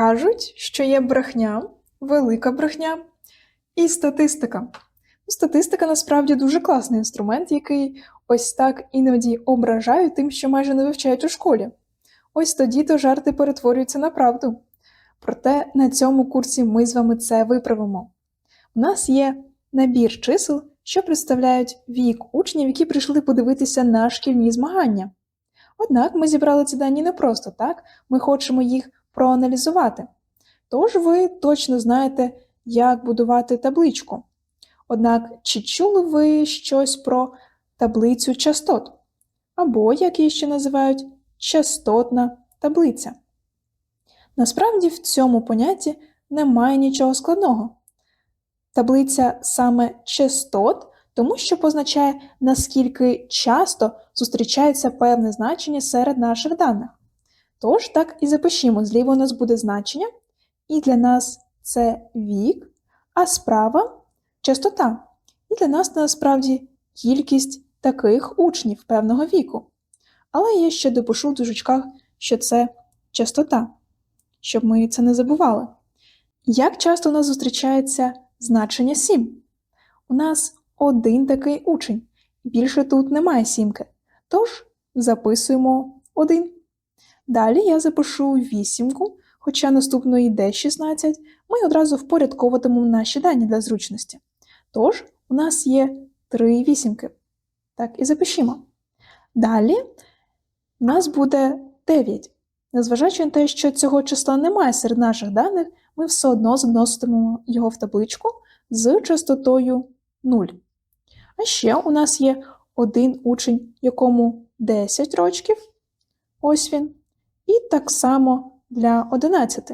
Кажуть, що є брехня, велика брехня і статистика. Ну, Статистика насправді дуже класний інструмент, який ось так іноді ображають тим, що майже не вивчають у школі. Ось тоді то жарти перетворюються на правду. Проте на цьому курсі ми з вами це виправимо. У нас є набір чисел, що представляють вік учнів, які прийшли подивитися на шкільні змагання. Однак ми зібрали ці дані не просто так, ми хочемо їх проаналізувати. Тож ви точно знаєте, як будувати табличку. Однак, чи чули ви щось про таблицю частот? Або, як її ще називають, частотна таблиця? Насправді в цьому понятті немає нічого складного. Таблиця саме частот, тому що позначає, наскільки часто зустрічається певне значення серед наших даних. Тож так і запишімо, зліва у нас буде значення, і для нас це вік, а справа частота. І для нас насправді кількість таких учнів певного віку. Але я ще допишу в дужечках, що це частота, щоб ми це не забували. Як часто у нас зустрічається значення 7? У нас один такий учень, більше тут немає сімки. Тож записуємо один. Далі я запишу вісімку, хоча наступно йде 16, ми одразу впорядковуватимемо наші дані для зручності. Тож, у нас є три вісімки. Так, і запишімо. Далі у нас буде 9. Незважаючи на те, що цього числа немає серед наших даних, ми все одно заноситимемо його в табличку з частотою 0. А ще у нас є один учень, якому 10 рочків. Ось він. І так само для 11.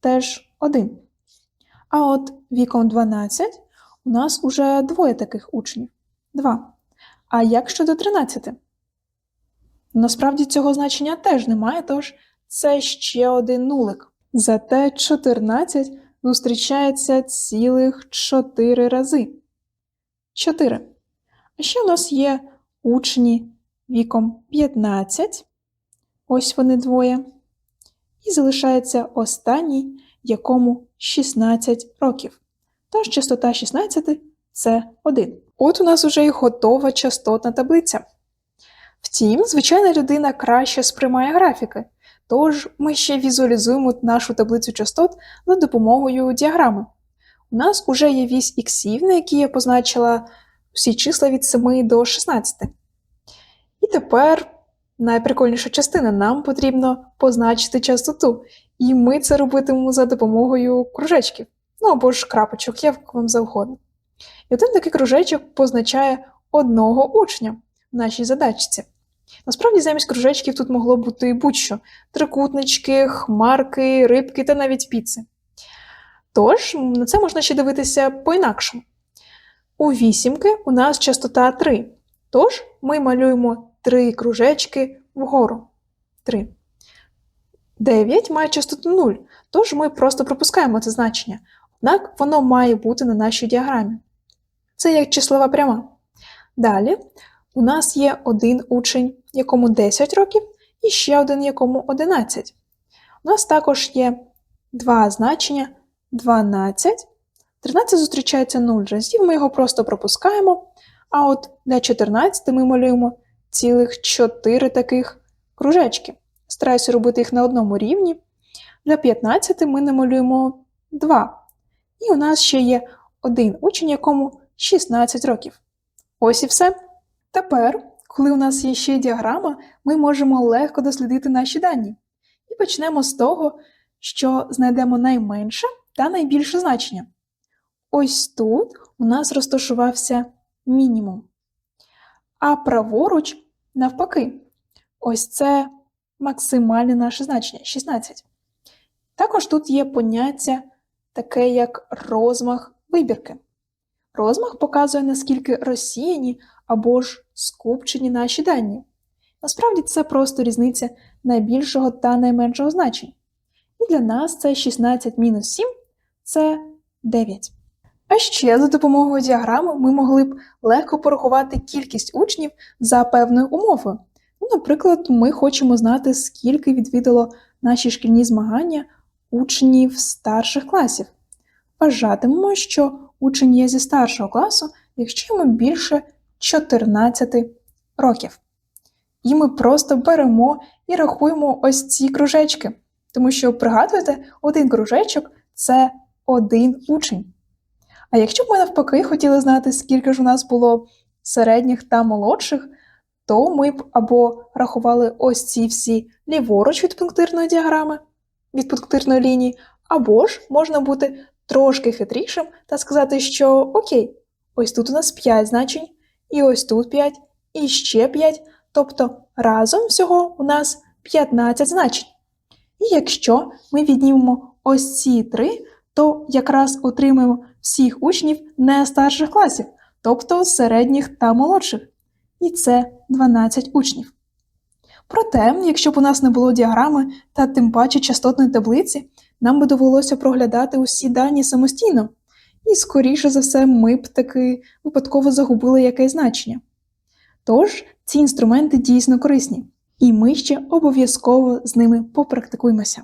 Теж 1. А от віком 12 у нас уже двоє таких учнів. 2. А як щодо 13? Насправді цього значення теж немає, тож це ще один нулик. Зате 14 зустрічається цілих 4 рази. 4. А ще у нас є учні віком 15. Ось вони двоє. І залишається останній, якому 16 років. Тож частота 16 це 1. От у нас уже і готова частотна таблиця. Втім, звичайна людина краще сприймає графіки, тож ми ще візуалізуємо нашу таблицю частот за допомогою діаграми. У нас уже є вісь іксів, на якій я позначила всі числа від 7 до 16. І тепер найприкольніша частина нам потрібно позначити частоту, і ми це робитимемо за допомогою кружечків, ну або ж крапочок, як вам завгодно. І один такий кружечок позначає одного учня в нашій задачці. Насправді, замість кружечків тут могло бути і будь-що: трикутнички, хмарки, рибки та навіть піци. Тож, на це можна ще дивитися по-інакшому. У вісімки у нас частота 3. Тож ми малюємо 3 кружечки вгору. 3. 9 має частоту 0, тож ми просто пропускаємо це значення. Однак воно має бути на нашій діаграмі. Це як числова пряма. Далі у нас є один учень, якому 10 років, і ще один, якому 11. У нас також є два значення 12. 13 зустрічається 0 разів, ми його просто пропускаємо. А от для 14 ми малюємо цілих 4 таких кружечки. Стараюся робити їх на одному рівні. Для 15 ми намалюємо 2. І у нас ще є один учень, якому 16 років. Ось і все. Тепер, коли у нас є ще діаграма, ми можемо легко дослідити наші дані. І почнемо з того, що знайдемо найменше та найбільше значення. Ось тут у нас розташувався мінімум. А праворуч, навпаки, ось це максимальне наше значення 16. Також тут є поняття таке, як розмах вибірки. Розмах показує, наскільки розсіяні або ж скупчені наші дані. Насправді це просто різниця найбільшого та найменшого значень. І для нас це 16 мінус 7 це 9. А ще за допомогою діаграми ми могли б легко порахувати кількість учнів за певною умовою. Ну, Наприклад, ми хочемо знати, скільки відвідало наші шкільні змагання учнів старших класів. Вважатимемо, що учень є зі старшого класу, якщо йому більше 14 років. І ми просто беремо і рахуємо ось ці кружечки. Тому що, пригадуєте, один кружечок це один учень. А якщо б ми навпаки хотіли знати, скільки ж у нас було середніх та молодших, то ми б або рахували ось ці всі ліворуч від пунктирної діаграми, від пунктирної лінії, або ж можна бути трошки хитрішим та сказати, що окей, ось тут у нас 5 значень, і ось тут 5, і ще 5, тобто разом всього у нас 15 значень. І якщо ми віднімемо ось ці три, то якраз отримаємо всіх учнів не старших класів, тобто середніх та молодших. І це 12 учнів. Проте, якщо б у нас не було діаграми та тим паче частотної таблиці, нам би довелося проглядати усі дані самостійно. І, скоріше за все, ми б таки випадково загубили якесь значення. Тож, ці інструменти дійсно корисні, і ми ще обов'язково з ними попрактикуємося.